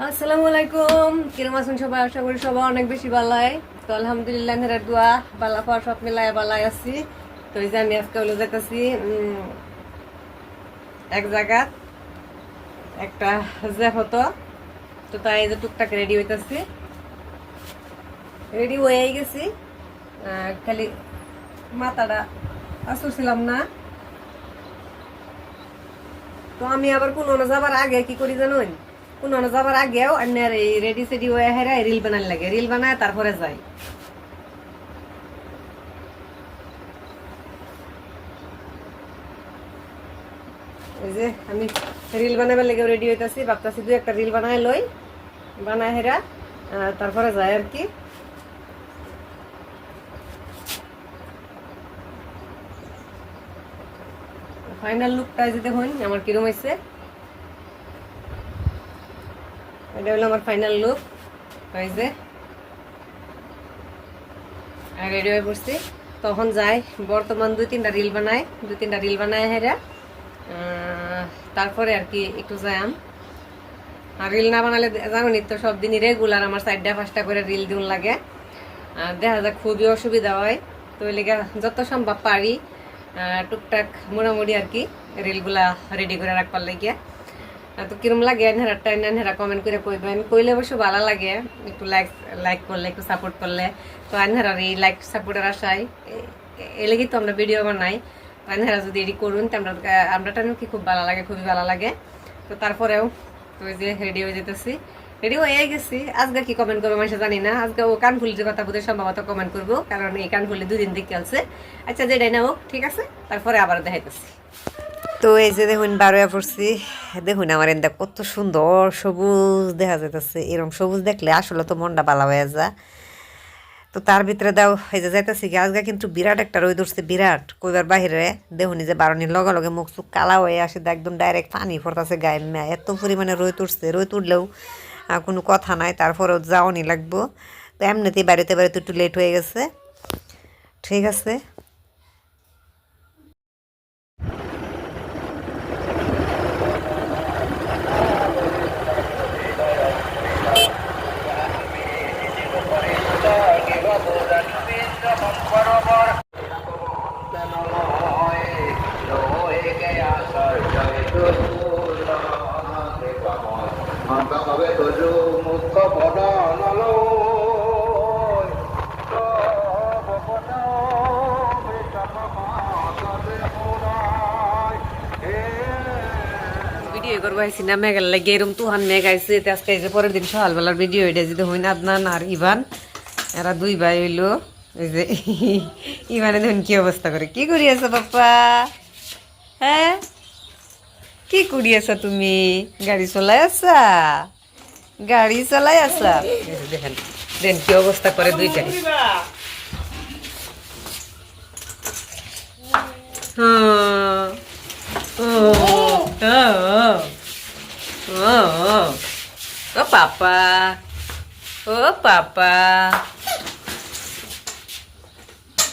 আসসালামু আলাইকুম। কিরম আছেন সবাই? আশা করি সবাই অনেক বেশি বালাই তো আলহামদুলিল্লাহ নেরার দোয়া। বালা পাওয়া সব মিলাই বালাই আছি। তো এই যে আমি আজকে হলো যেতেছি এক জায়গা একটা যে হতো। তো তাই যে টুকটাক রেডি হইতেছি। রেডি হয়ে গেছি। খালি মাথাটা আসছিলাম না। তো আমি আবার কোনো যাবার আগে কি করি জানুন কোনো যাবার আগেও আপনার এই রেডি সেডি হয়ে হেরা রিল বানান লাগে। রিল বানায় তারপরে যাই। এই যে আমি রিল বানাবার লেগে রেডি হইতাছি, ভাবতাছি দুই একটা রিল বানায় লই, বানায় হেরা তারপরে যায় আর কি। ফাইনাল লুকটা যে দেখুন, আমার কিরম হয়েছে এটা হলো আমার ফাইনাল লুক এই যে রেডি হয়ে পড়ছি। তখন যাই, বর্তমান দুই তিনটা রিল বানায় দুই তিনটা রিল বানায় হেরা তারপরে আর কি একটু যাইম আর রিল না বানালে জানি তো, সব দিনই রেগুলার আমার সাইডটা পাঁচটা করে রিল দিন লাগে। আর দেখা যায় খুবই অসুবিধা হয়। তো লেগে যত সম্ভব পারি টুকটাক মোটামুটি আর কি রিলগুলা রেডি করে রাখবার লাগিয়া। তো কিরম লাগে নেহারা টাইম নেহারা কমেন্ট করে কইবেন। কইলে অবশ্য ভালো লাগে, একটু লাইক লাইক করলে, একটু সাপোর্ট করলে। তো আনহারার এই লাইক সাপোর্টের আশায়। এ- লেগেই তো আমরা ভিডিও বানাই। আনহারা যদি এডি করুন, তো আমরা আমরা টাইমও কি খুব ভালো লাগে, খুবই ভালো লাগে। তো তারপরেও, তো ওই যে রেডি হয়ে যেতেছি। রেডি হয়ে গেছি। আজকে কি কমেন্ট করব মানুষ জানি না। আজকে ও কানফুলির কথা বোধহয় সম্ভবত কমেন্ট করব, কারণ এই কানফুলি দুদিন দেখে আছে আচ্ছা যেটাই না হোক, ঠিক আছে? তারপরে আবার দেখাইতেছি। তো এই যে দেখুন বারোয়া পড়ছি। দেখুন আমার এন্দা কত সুন্দর সবুজ দেখা যাইতেছে। এরকম সবুজ দেখলে আসলে তো মনটা ভালো হয়ে যা তো তার ভিতরে দাও এই যে যাইতেছি আজকে কিন্তু বিরাট একটা রোদ উঠছে বিরাট। কইবার বাহিরে দেখুনি যে বারণির লগে লগে মুখ চুখ কালা হয়ে আসে একদম ডাইরেক্ট পানি পড়তেছে গায়ে এত পরিমাণে উঠছে রোদ উঠলেও আহ, কোনো কথা নাই তারপরেও যাওয়ানি লাগবো। তো এমনিতেই বাড়িতে বাড়িতে একটু লেট হয়ে গেছে। ঠিক আছে। ভিডিও করব আইসি না মেঘাল লাগে তুহান মেঘ আইসে আজকে পরের দিন সকালবেলার ভিডিও এটা যদি হইন আদনান আর ইভান, এরা দুই ভাই হইল। যে ইভানে দেখুন কি অবস্থা করে কি করি আছো বাপ্পা হ্যাঁ কি করি আছো তুমি গাড়ি চলাই আছা গাড়ি চলাই আছা এই যে দেখেন দেন কি অবস্থা করে দুইটাই হ্যাঁ ও